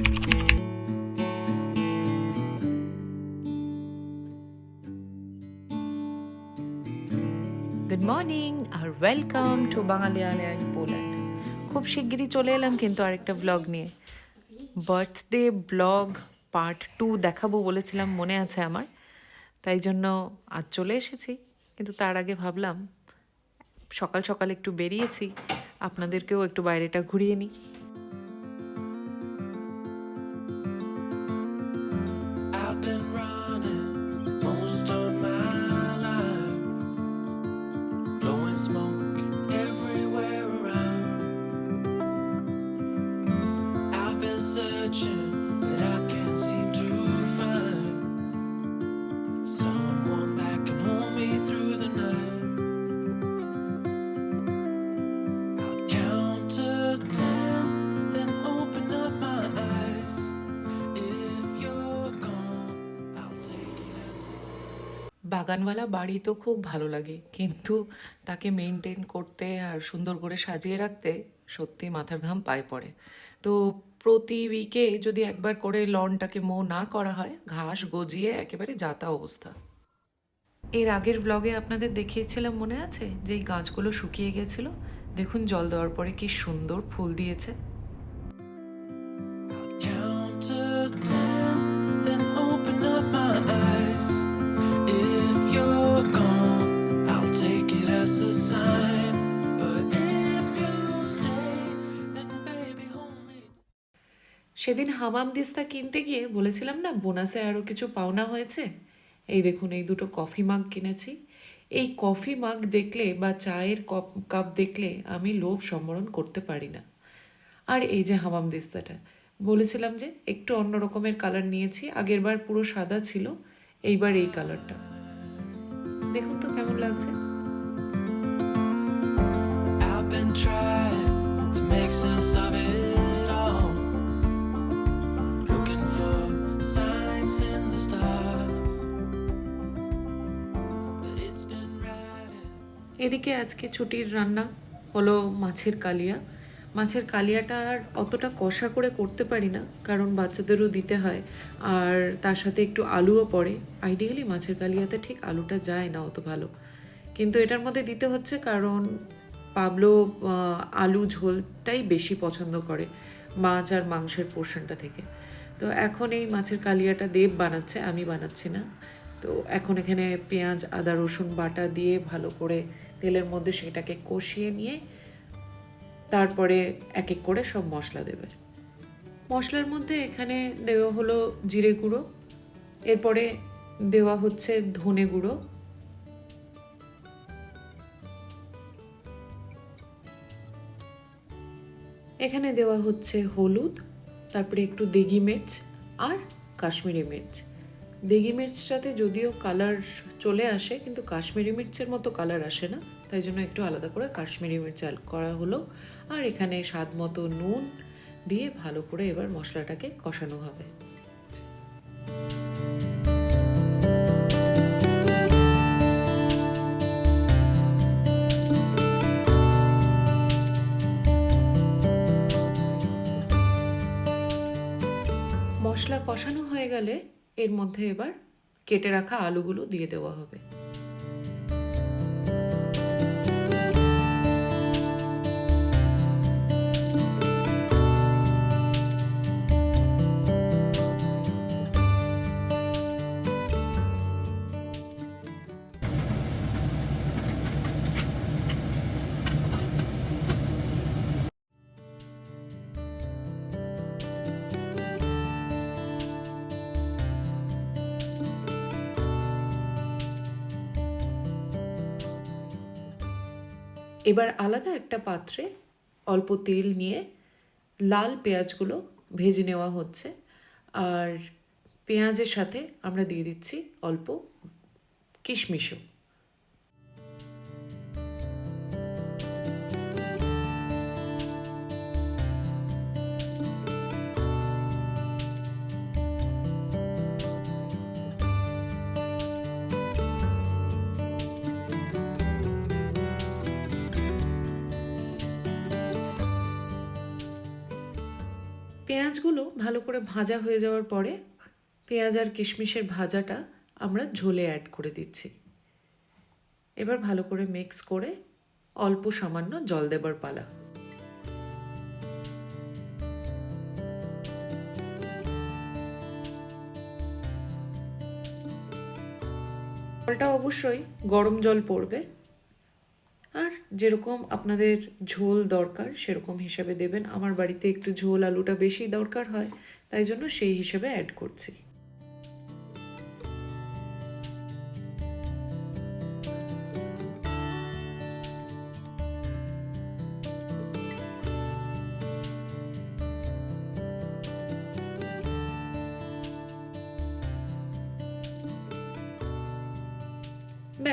Good morning R welcome to Bangaliyana in Poland খুব শিগগিরই চলে এলাম কিন্তু আরেকটা ব্লগ নিয়ে। বার্থডে ব্লগ পার্ট টু দেখাবো বলেছিলাম, মনে আছে আমার। তাই জন্য আজ চলে এসেছি। কিন্তু তার আগে ভাবলাম, সকাল সকাল একটু বেরিয়েছি। আপনাদেরকেও একটু বাইরেটা ঘুরিয়ে নিই। বাগানওয়ালা বাড়ি তো খুব ভালো লাগে, কিন্তু তাকে মেনটেন করতে আর সুন্দর করে সাজিয়ে রাখতে সত্যি মাথার ঘাম পায়ে পড়ে। তো প্রতি উইকে যদি একবার করে লনটাকে মো না করা হয়, ঘাস গজিয়ে একেবারে যাতা অবস্থা। এর আগের ব্লগে আপনাদের দেখিয়েছিলাম, মনে আছে? যে এই গাছগুলো শুকিয়ে গেছিল। দেখুন জল দেওয়ার পরে কি সুন্দর ফুল দিয়েছে। সেদিন হামাম দিস্তা কিনতে গিয়ে বলেছিলাম না, বোনাসে আরও কিছু পাওনা হয়েছে? এই দেখুন, এই দুটো কফি মাগ কিনেছি। এই কফি মাগ দেখলে বা চায়ের কপ কাপ দেখলে আমি লোভ সম্বরণ করতে পারি না। আর এই যে হামাম দিস্তাটা, বলেছিলাম যে একটু অন্য রকমের কালার নিয়েছি আগেরবার পুরো সাদা ছিল, এইবার এই কালারটা দেখুন তো কেমন লাগছে। I've been trying to make sense of it. এদিকে আজকে ছুটির রান্না হলো মাছের কালিয়া। মাছের কালিয়াটা আর অতটা কষা করে করতে পারি না, কারণ বাচ্চাদেরও দিতে হয়, আর তার সাথে একটু আলুও পড়ে। আইডিয়ালি মাছের কালিয়াতে ঠিক আলুটা যায় না অত ভালো। কিন্তু এটার মধ্যে দিতে হচ্ছে কারণ পাবলো আলু ঝোলটাই বেশি পছন্দ করে মাছ আর মাংসের পোর্শনটা থেকে। তো এখন এই মাছের কালিয়াটা দেব বানাচ্ছে, আমি বানাচ্ছি না। তো এখন এখানে পেঁয়াজ, আদা, রসুন বাটা দিয়ে ভালো করে তেলের মধ্যে সেটাকে কষিয়ে নিয়ে তারপরে এক এক করে সব মশলা দেবে। মশলার মধ্যে এখানে দেওয়া হলো জিরে গুঁড়ো, এরপরে দেওয়া হচ্ছে ধনে গুঁড়ো। এখানে দেওয়া হচ্ছে হলুদ, তারপরে একটু দেগি মির্চ আর কাশ্মীরি মির্চ। দেগি মির্চটাতে যদিও কালার চলে আসে, কিন্তু কাশ্মীরি মির্চের মতো কালার আসে না। তাই জন্য একটু আলাদা করে কাশ্মীরি মির্চ করা হলো। আর এখানে স্বাদ মতো নুন দিয়ে ভালো করে এবার মশলাটাকে কষানো হবে। মশলা কষানো হয়ে গেলে এর মধ্যে এবার কেটে রাখা আলুগুলো দিয়ে দেওয়া হবে। এবার আলাদা একটা পাত্রে অল্প তেল নিয়ে লাল পেঁয়াজগুলো ভেজে নেওয়া হচ্ছে। আর পেঁয়াজের সাথে আমরা দিয়ে দিচ্ছি অল্প কিশমিশও। পেঁয়াজগুলো ভালো করে ভাজা হয়ে যাওয়ার পরে পেঁয়াজ আর কিশমিশের ভাজাটা আমরা ঝোলে অ্যাড করে দিচ্ছি। এবার ভালো করে মিক্স করে অল্প সামান্য জল দেবার পালা। জলটা অবশ্যই গরম জল পড়বে। যেরকম আপনাদের ঝোল দরকার, সেরকম হিসাবে দেবেন। আমার বাড়িতে একটু ঝোল আলুটা বেশি দরকার হয়, তাই জন্য সেই হিসাবে অ্যাড করছি।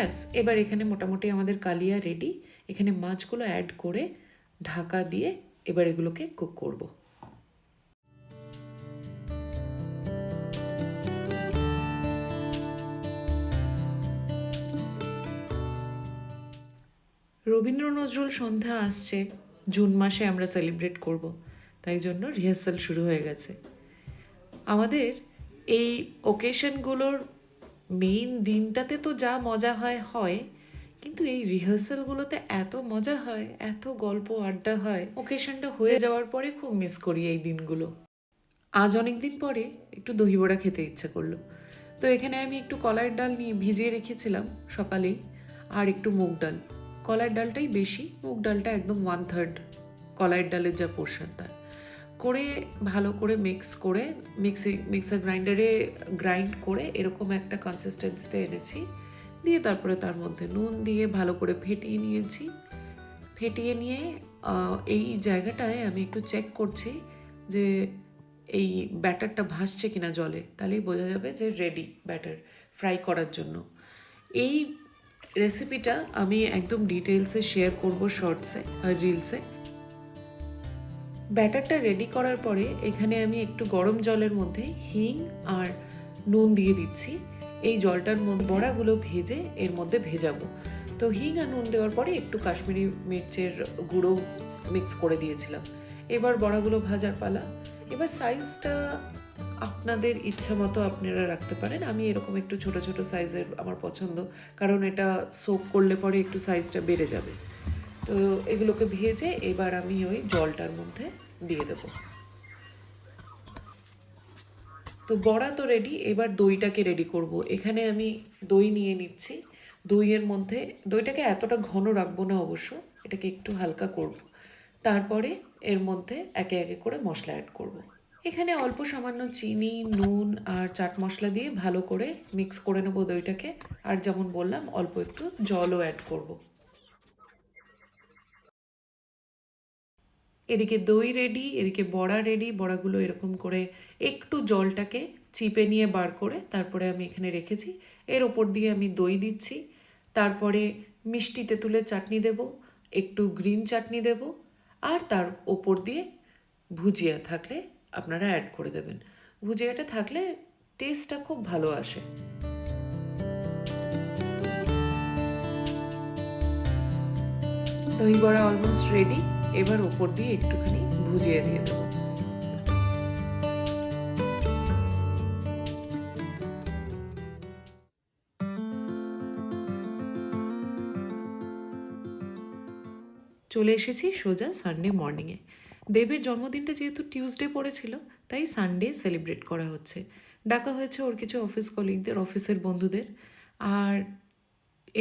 ব্যাস, এবার এখানে মোটামুটি আমাদের কালিয়া রেডি এখানে মাছগুলো অ্যাড করে ঢাকা দিয়ে এবার এগুলোকে কুক করব। রবীন্দ্র নজরুল সন্ধ্যা আসছে, জুন মাসে আমরা সেলিব্রেট করব, তাই জন্য রিহার্সাল শুরু হয়ে গেছে। আমাদের এই ওকেশনগুলোর মেইন দিনটাতে তো যা মজা হয় হয়। কিন্তু এই রিহার্সালগুলোতে এত মজা হয় এত গল্প আড্ডা হয় ওকেশনটা হয়ে যাওয়ার পরে খুব মিস করি এই দিনগুলো। আজ অনেক দিন পরে একটু দহি বড়া খেতে ইচ্ছে করল। তো এখানে আমি একটু কলাইয়ের ডাল নিয়ে ভিজিয়ে রেখেছিলাম সকালেই আর একটু মুগ ডাল। কলাইয়ের ডালটাই বেশি মুগ ডালটা একদম ওয়ান থার্ড কলাইয়ের ডালের যা পোর্শন তার। করে, ভালো করে মিক্স করে মিক্সি মিক্সার গ্রাইন্ডারে গ্রাইন্ড করে এরকম একটা কনসিস্টেন্সিতে এনেছি। দিয়ে তারপরে তার মধ্যে নুন দিয়ে ভালো করে ফেটিয়ে নিয়েছি। ফেটিয়ে নিয়ে এই জায়গাটায় আমি একটু চেক করছি যে এই ব্যাটারটা ভাসছে কিনা জলে। তাহলেই বোঝা যাবে যে রেডি ব্যাটার ফ্রাই করার জন্য। এই রেসিপিটা আমি একদম ডিটেলসে শেয়ার করব শর্টসে আর রিলসে ব্যাটারটা রেডি করার পরে এখানে আমি একটু গরম জলের মধ্যে হিং আর নুন দিয়ে দিচ্ছি। এই জলটার বড়াগুলো ভেজে এর মধ্যে ভেজাবো। তো হিং আর নুন দেওয়ার পরে একটু কাশ্মীরি মির্চের গুঁড়ো মিক্স করে দিয়েছিলাম। এবার বড়াগুলো ভাজার পালা। এবার সাইজটা আপনাদের ইচ্ছা মতো আপনারা রাখতে পারেন। আমি এরকম একটু ছোট ছোট সাইজের আমার পছন্দ। কারণ এটা সোক করলে পরে একটু সাইজটা বেড়ে যাবে। তো এগুলোকে ভেজে এবার আমি ওই জলটার মধ্যে দিয়ে দেব। তো বড়া তো রেডি এবার দইটাকে রেডি করব। এখানে আমি দই নিয়ে নিচ্ছি। দইয়ের মধ্যে, দইটাকে এতটা ঘন রাখব না অবশ্য, এটাকে একটু হালকা করব। তারপরে এর মধ্যে একে একে করে মশলা অ্যাড করব। এখানে অল্প সামান্য চিনি, নুন আর চাট মশলা দিয়ে ভালো করে মিক্স করে নেব দইটাকে। আর যেমন বললাম, অল্প একটু জলও অ্যাড করব। এদিকে দই রেডি এদিকে বড়া রেডি বড়াগুলো এরকম করে একটু জলটাকে চিপে নিয়ে বার করে তারপরে আমি এখানে রেখেছি। এর ওপর দিয়ে আমি দই দিচ্ছি। তারপরে মিষ্টি তেঁতুলের চাটনি দেব, একটু গ্রিন চাটনি দেব আর তার ওপর দিয়ে ভুজিয়া থাকলে আপনারা অ্যাড করে দেবেন। ভুজিয়াটা থাকলে টেস্টটা খুব ভালো আসে। দই বড়া অলমোস্ট রেডি এবার ওপর দিয়ে একটুখানি ভুজিয়ে দিয়ে দেবো। চলে এসেছি সোজা সানডে মর্নিংয়ে দেবের জন্মদিনটা যেহেতু টিউসডে পড়েছিল, তাই সানডে সেলিব্রেট করা হচ্ছে। ডাকা হয়েছে ওর কিছু অফিস কলিগদের অফিসের বন্ধুদের। আর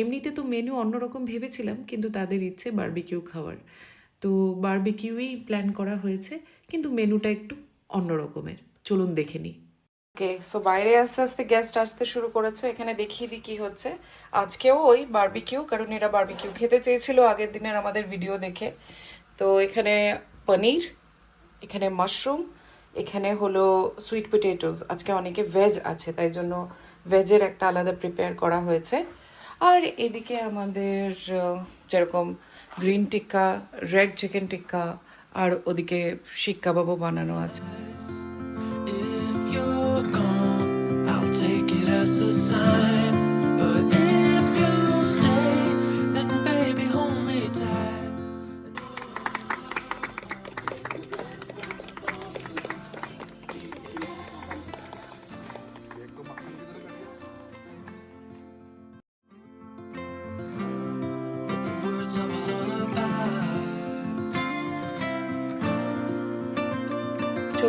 এমনিতে তো মেনু অন্যরকম ভেবেছিলাম, কিন্তু তাদের ইচ্ছে বারবিকিউ খাওয়ার। তো বারবিকিউই প্ল্যান করা হয়েছে, কিন্তু মেনুটা একটু অন্য রকমের। চলুন দেখে নিই। ওকে সো বাইরে আস্তে আস্তে গেস্ট আসতে শুরু করেছে, এখানে দেখিয়ে দিই কি হচ্ছে। আজকেও ওই বারবিকিউ কারণ এরা বারবিকিউ খেতে চেয়েছিল আগের দিনের আমাদের ভিডিও দেখে। তো এখানে পনির, এখানে মাশরুম এখানে হলো সুইট পটেটোস আজকে অনেকে ভেজ আছে, তাই জন্য ভেজের একটা আলাদা প্রিপেয়ার করা হয়েছে। আর এদিকে আমাদের যেরকম green tikka red chicken tikka আর ওদিকে শিক বানানো আছে।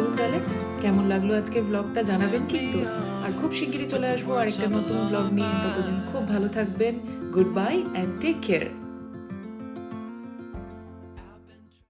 তাহলে। কেমন লাগল আজকে ব্লগটা জানাবেন কিন্তু। আর খুব শিগগিরই চলে আসব আরেকটা নতুন ব্লগ নিয়ে। ততদিন খুব ভালো থাকবেন। Goodbye and take care